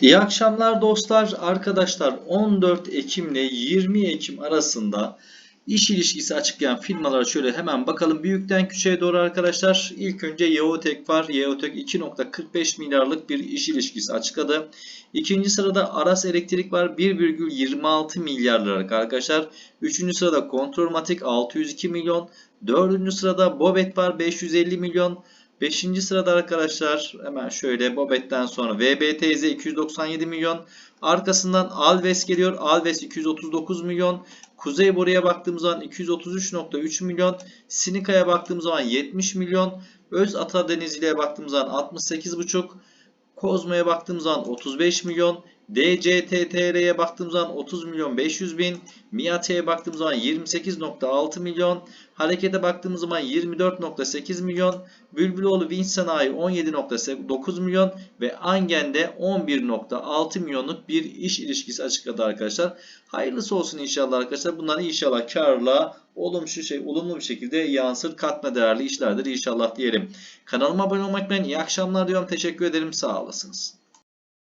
İyi akşamlar dostlar, arkadaşlar 14 Ekim ile 20 Ekim arasında iş ilişkisi açıklayan firmalara şöyle hemen bakalım. Büyükten küçüğe doğru arkadaşlar. İlk önce Yeotek var. Yeotek 2.45 milyarlık bir iş ilişkisi açıkladı. İkinci sırada Aras Elektrik var. 1,26 milyar liralık arkadaşlar. Üçüncü sırada Kontrolmatik 602 milyon. Dördüncü sırada Bobet var 550 milyon. Beşinci sırada arkadaşlar hemen şöyle Bobet'ten sonra VBTZ 297 milyon. Arkasından Alves geliyor. Alves 239 milyon. Kuzey Boru'ya baktığımız zaman 233.3 milyon. Sinika'ya baktığımız zaman 70 milyon. Öz Ata Denizli'ye baktığımız zaman 68,5. Kozmo'ya baktığımız zaman 35 milyon. DCTTR'ye baktığımız zaman 30 milyon 500 bin. MIAT'ye baktığımız zaman 28.6 milyon. Harekete baktığımız zaman 24.8 milyon. Bülbüloğlu Vinç Sanayi 17.9 milyon ve Angen'de 11.6 milyonluk bir iş ilişkisi açıkladı arkadaşlar. Hayırlısı olsun inşallah arkadaşlar. Bunlar inşallah karla olumlu şey olumlu bir şekilde yansır katma değerli işlerdir inşallah diyelim. Kanalıma abone olmayı unutmayın. İyi akşamlar diyorum. Teşekkür ederim. Sağ olasınız.